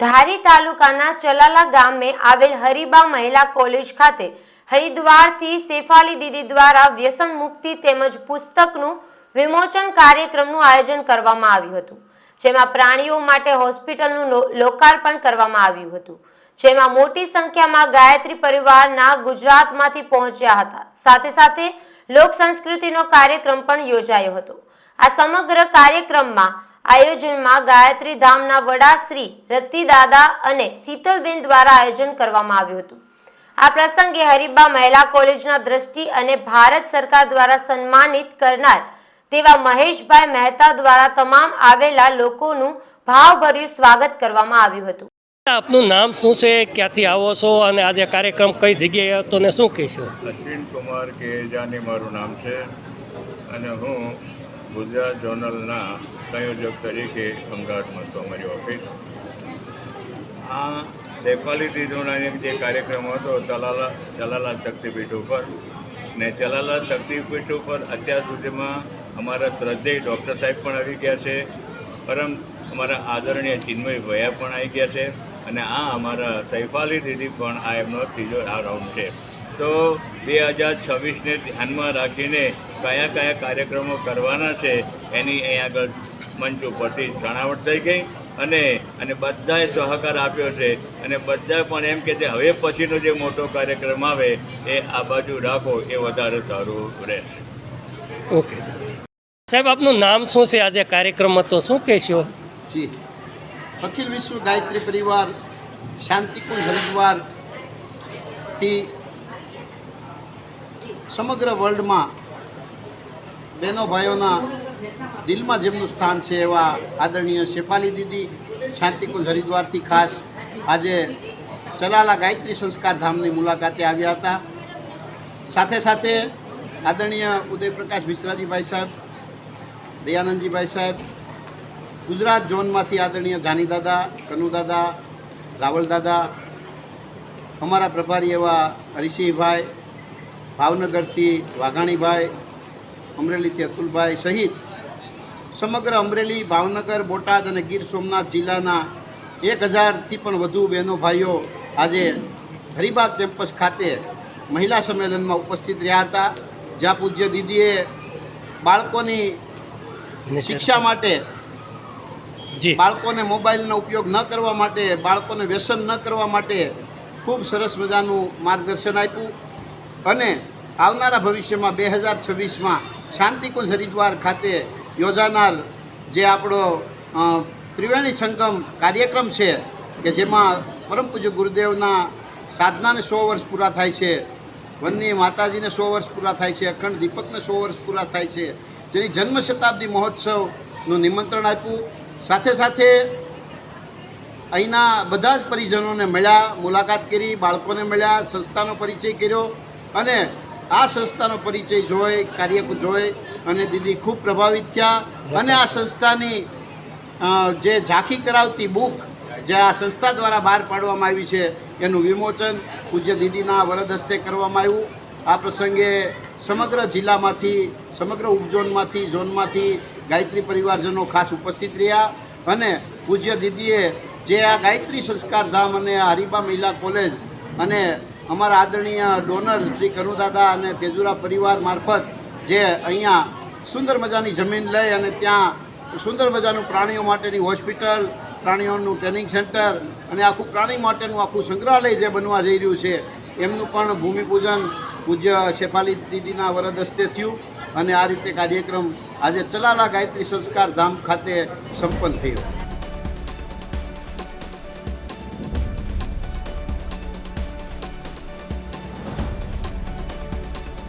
ધારી તાલુકાના ચલાલા ગામે આવેલ હરિબા મહિલા કોલેજ ખાતે હરિદ્વારથી શેફાલી દીદી દ્વારા વ્યસન મુક્તિ તેમજ પુસ્તકનું વિમોચન કાર્યક્રમનું આયોજન કરવામાં આવ્યું હતું, જેમાં પ્રાણીઓ માટે હોસ્પિટલનું લોકાર્પણ કરવામાં આવ્યું હતું, જેમાં મોટી સંખ્યામાં ગાયત્રી પરિવારના ગુજરાતમાંથી પહોંચ્યા હતા. સાથે સાથે લોક સંસ્કૃતિનો કાર્યક્રમ પણ યોજાયો હતો. આ સમગ્ર કાર્યક્રમમાં આયોજનમાં ગાયત્રી ધામના વડા શ્રી રતિદાદા અને શીતલબેન દ્વારા આયોજન કરવામાં આવ્યું હતું. આ પ્રસંગે હરિબા મહિલા કોલેજના દ્રષ્ટિ અને ભારત સરકાર દ્વારા સન્માનિત કરનાર તેવા મહેશભાઈ મહેતા દ્વારા તમામ આવેલા લોકોનું ભાવભર્યું સ્વાગત કરવામાં આવ્યું હતું. આપનું નામ શું છે? ક્યાંથી આવો છો? અને આજે કાર્યક્રમ કઈ જગ્યાએ હતો ને શું કહીશું? અશ્વિન કુમાર કે જાની મારું નામ છે. અને હું ગુજરાત જોનલના સંયોજક તરીકે અમદાવાદમાં છું અમારી ઓફિસ. આ સેફાલી દીધોનાની જે કાર્યક્રમ હતો ચલાલા શક્તિપીઠ ઉપર, ને ચલાલા શક્તિપીઠ ઉપર અત્યાર સુધીમાં અમારા શ્રદ્ધેય ડૉક્ટર સાહેબ પણ આવી ગયા છે. પરમ અમારા આદરણીય ચિન્મય ભયા પણ આવી ગયા છે. અને આ અમારા સૈફાલી દીદી પણ આ એમનો ત્રીજો આ રાઉન્ડ છે. તો બે હજાર છવ્વીસને ધ્યાનમાં રાખીને કયા કયા કાર્યક્રમો કરવાના છે, એની અહીં આગળ મંચ ઉપરથી છણાવટ થઈ ગઈ અને અને બધાએ સહકાર આપ્યો છે. અને બધાએ પણ એમ કે જે હવે પછીનો જે મોટો કાર્યક્રમ આવે એ આ બાજુ રાખો એ વધારે સારું રહેશે. ઓકે. સાહેબ આપનું નામ શું છે? આજે કાર્યક્રમ હતો શું કહેશો? જી. અખિલ વિશ્વ ગાયત્રી પરિવાર શાંતિકુંજ હરિદ્વારથી સમગ્ર વર્લ્ડમાં બહેનો ભાઈઓના દિલમાં જેમનું સ્થાન છે એવા આદરણીય શેફાલી દીદી, શાંતિકુંજ હરિદ્વારથી ખાસ આજે ચલાલા ગાયત્રી સંસ્કાર ધામની મુલાકાતે આવ્યા હતા. સાથે સાથે આદરણીય ઉદયપ્રકાશ મિશ્રાજીભાઈ સાહેબ, દયાનંદજીભાઈ સાહેબ, ગુજરાત ઝોનમાંથી આદરણીય જાનીદાદા કનુદાદા કનુ દાદા, રાવલ અમારા પ્રભારી એવા હરિસિંહભાઈ ભાવનગરથી વાઘાણીભાઈ, અમરેલીથી અતુલભાઈ સહિત સમગ્ર અમરેલી ભાવનગર બોટાદ અને ગીર સોમનાથ જિલ્લાના એક હજારથી પણ વધુ બહેનો ભાઈઓ આજે હરિબાગ કેમ્પસ ખાતે મહિલા સંમેલનમાં ઉપસ્થિત રહ્યા હતા જ્યાં પૂજ્ય દીદીએ બાળકોની શિક્ષા માટે જી. બાળકોને મોબાઈલનો ઉપયોગ ન કરવા માટે બાળકોને વ્યસન ન કરવા માટે ખૂબ સરસ મજાનું માર્ગદર્શન આપ્યું અને આવનારા ભવિષ્યમાં બે હજાર છવ્વીસમાં શાંતિકુંજ હરિદ્વાર ખાતે યોજાનાર જે આપણો ત્રિવેણી સંગમ કાર્યક્રમ છે, કે જેમાં પરમ પૂજ્ય ગુરુદેવના સાધનાને સો વર્ષ પૂરા થાય છે વનની માતાજીને સો વર્ષ પૂરા થાય છે, અખંડ દીપકને સો વર્ષ પૂરા થાય છે, જેની જન્મ શતાબ્દી મહોત્સવનું નિમંત્રણ આપ્યું. સાથે સાથે અહીંના બધા જ પરિજનોને મળ્યા, મુલાકાત કરી, બાળકોને મળ્યા, સંસ્થાનો પરિચય કર્યો અને આ સંસ્થાનો પરિચય જોઈ કાર્ય જોઈ અને દીદી ખૂબ પ્રભાવિત થયા. અને આ સંસ્થાની જે ઝાંખી કરાવતી બુક જે આ સંસ્થા દ્વારા બહાર પાડવામાં આવી છે, એનું વિમોચન પૂજ્ય દીદીના વરદ હસ્તે કરવામાં આવ્યું. આ પ્રસંગે સમગ્ર જિલ્લામાંથી, સમગ્ર ઉપઝોનમાંથી, ઝોનમાંથી ગાયત્રી પરિવારજનો ખાસ ઉપસ્થિત રહ્યા. અને પૂજ્ય દીદીએ જે આ ગાયત્રી સંસ્કાર ધામ અને હરિબા મહિલા કોલેજ અને અમારા આદરણીય ડોનર શ્રી કનુદાદા અને તેજુરા પરિવાર મારફત જે અહીંયા સુંદર મજાની જમીન લઈ અને ત્યાં સુંદર મજાનું પ્રાણીઓ માટેની હોસ્પિટલ, પ્રાણીઓનું ટ્રેનિંગ સેન્ટર અને આખું પ્રાણી માટેનું આખું સંગ્રહાલય જે બનવા જઈ રહ્યું છે, એમનું પણ ભૂમિપૂજન પૂજ્ય શેફાલી દીદીના વરદ હસ્તે થયું અને આ રીતે કાર્યક્રમ આજે ચલાલા ગાયત્રી સંસ્કાર ધામ ખાતે સંપન્ન થયો.